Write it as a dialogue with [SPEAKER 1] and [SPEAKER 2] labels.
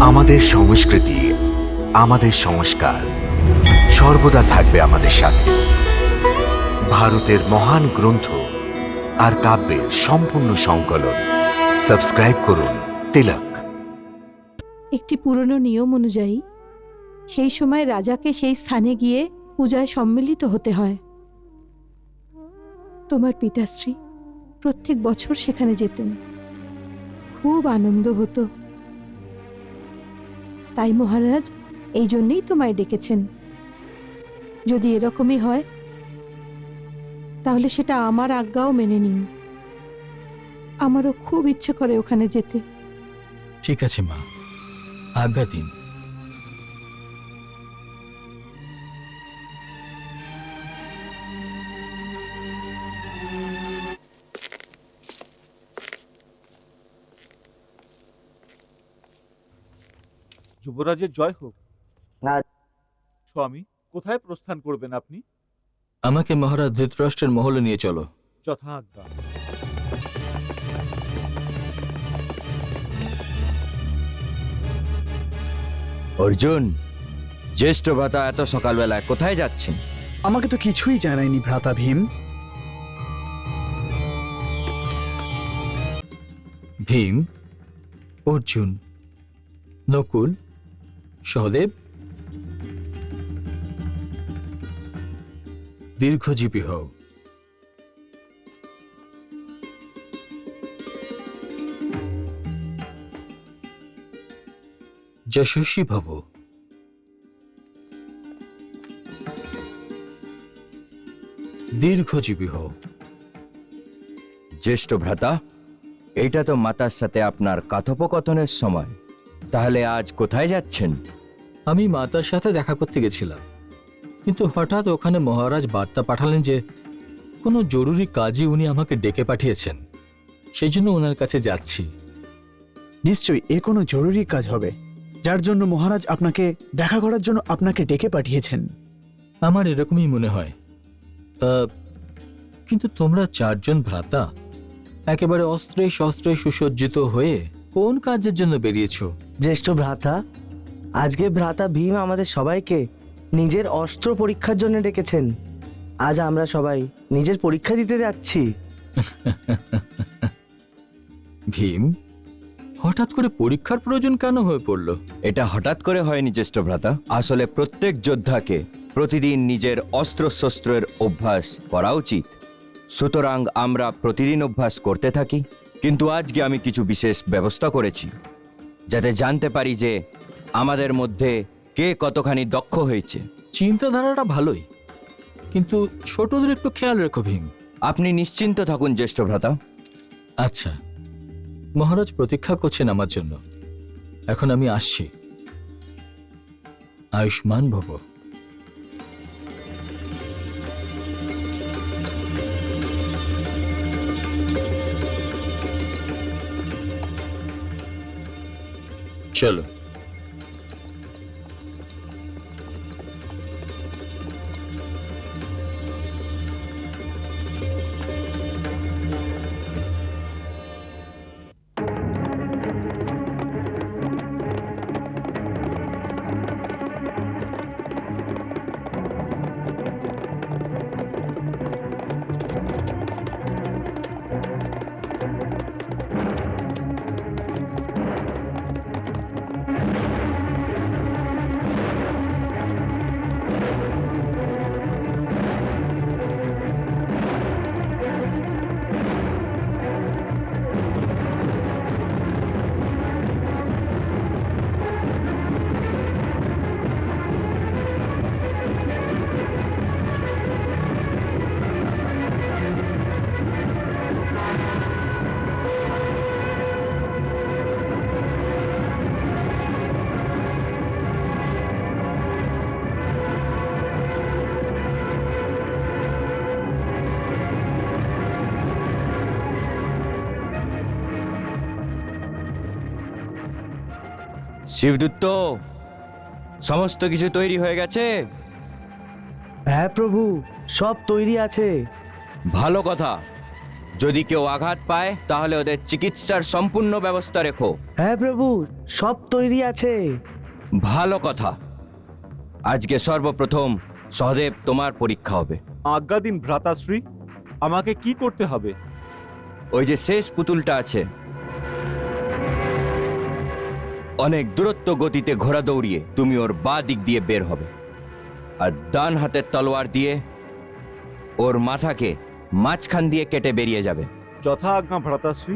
[SPEAKER 1] আমাদের সংস্কৃতি, আমাদের সংস্কার সর্বদা থাকবে আমাদের সাথে। ভারতের মহান গ্রন্থ আর কাব্যের সম্পূর্ণ সংকলন। সাবস্ক্রাইব করুন তিলক।
[SPEAKER 2] একটি পুরনো নিয়ম অনুযায়ী, সেই সময় রাজাকে সেই স্থানে গিয়ে পূজায় সম্মিলিত হতে হয়। তোমার পিতাশ্রী প্রত্যেক বছর সেখানে যেতেন। খুব আনন্দ হতো। তাই মহারাজ, এই জন্যেই তোমায় ডেকেছেন। যদি এরকমই হয়, তাহলে সেটা আমার আজ্ঞাও মেনে নিও। আমারও খুব ইচ্ছে করে ওখানে যেতে।
[SPEAKER 3] ঠিক আছে মা, আজ্ঞা দিন।
[SPEAKER 4] যুবরাজের জয় হোক।
[SPEAKER 5] না।
[SPEAKER 4] স্বামী কোথায় প্রস্থান করবেন আপনি?
[SPEAKER 3] আমাকে মহারাজ ধৃতরাষ্ট্রের মহলে নিয়ে চলো।
[SPEAKER 4] যথা আজ্ঞা
[SPEAKER 5] অর্জুন জ্যেষ্ঠ ভ্রাতা এত সকালবেলায় কোথায় যাচ্ছেন?
[SPEAKER 6] আমাকে তো কিছুই জানায়নি ভ্রাতা ভীম।
[SPEAKER 3] ভীম অর্জুন নকুল সহদেব। দীর্ঘজীবী হও। যশস্বী ভব। দীর্ঘজীবী হও।
[SPEAKER 5] জ্যেষ্ঠ ভ্রাতা, এইটা তো মাতার সাথে আপনার কথোপকথনের সময়। তাহলে আজ কোথায় যাচ্ছেন?
[SPEAKER 3] আমি মাতার সাথে দেখা করতে গেছিলাম। কিন্তু হঠাৎ ওখানে মহারাজ বার্তা পাঠালেন যে কোনো জরুরি কাজে উনি আমাকে ডেকে পাঠিয়েছেন। সেই জন্য ওনার কাছে যাচ্ছি।
[SPEAKER 6] নিশ্চয়ই এ কোনো জরুরি কাজ হবে যার জন্য মহারাজ আপনাকে দেখা করার জন্য আপনাকে ডেকে পাঠিয়েছেন।
[SPEAKER 3] আমার এরকমই মনে হয়। আহ, কিন্তু তোমরা চারজন ভ্রাতা একেবারে অস্ত্রে শস্ত্রে সুসজ্জিত হয়ে কোন কাজের জন্য বেরিয়েছো?
[SPEAKER 7] জ্যেষ্ঠ ভ্রাতা আজকে ভ্রাতা ভীম আমাদের সবাইকে নিজের অস্ত্র পরীক্ষার জন্য ডেকেছেন। আজ আমরা সবাই নিজের পরীক্ষা দিতে যাচ্ছি।
[SPEAKER 3] ভীম হঠাৎ করে পরীক্ষার প্রয়োজন কেন হয়ে পড়ল?
[SPEAKER 5] এটা হঠাৎ করে হয়নি জ্যেষ্ঠ ভ্রাতা। আসলে প্রত্যেক যোদ্ধাকে প্রতিদিন নিজের অস্ত্রশস্ত্রের অভ্যাস করা উচিত। সুতরাং আমরা প্রতিদিন অভ্যাস করতে থাকি। কিন্তু আজকে আমি কিছু বিশেষ ব্যবস্থা করেছি যাতে জানতে পারি যে আমাদের মধ্যে কে কতখানি দক্ষ হয়েছে।
[SPEAKER 3] চিন্তাধারাটা ভালোই কিন্তু ছোটদের একটু খেয়াল রেখো ভীম।
[SPEAKER 5] আপনি নিশ্চিন্ত থাকুন জ্যেষ্ঠ ভ্রাতা।
[SPEAKER 3] আচ্ছা মহারাজ প্রতীক্ষা করছেন আমার জন্য। এখন আমি আসছি। আয়ুষ্মান ভব। চলো
[SPEAKER 5] শিবদূত সমস্ত কিছু তৈরি হয়ে গেছে?
[SPEAKER 7] হ্যাঁ প্রভু সব তৈরি আছে।
[SPEAKER 5] ভালো কথা। যদি কেউ আঘাত পায় তাহলে ওদের চিকিৎসার সম্পূর্ণ ব্যবস্থা রেখো।
[SPEAKER 7] হ্যাঁ প্রভু সব তৈরি আছে।
[SPEAKER 5] ভালো কথা। আজকে সর্বপ্রথম সহদেব তোমার পরীক্ষা হবে।
[SPEAKER 4] আজ্ঞা দিন ভ্রাতাশ্রী আমাকে কি করতে হবে?
[SPEAKER 5] ওই যে শেষ পুতুলটা আছে অনেক দূরত্ব গতিতে ঘোড়া দৌড়িয়ে তুমি ওর বা দিক দিয়ে বের হবে। আর ডান হাতের তলোয়ার দিয়ে ওর মাথাকে মাঝখান দিয়ে কেটে বেরিয়ে যাবে।
[SPEAKER 4] যথা আজ্ঞা ভ্রাতাশ্রী